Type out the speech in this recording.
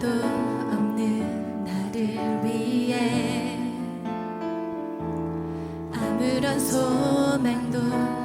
아무것도 없는 나를 위해 아무런 소망도 없는 나를 위해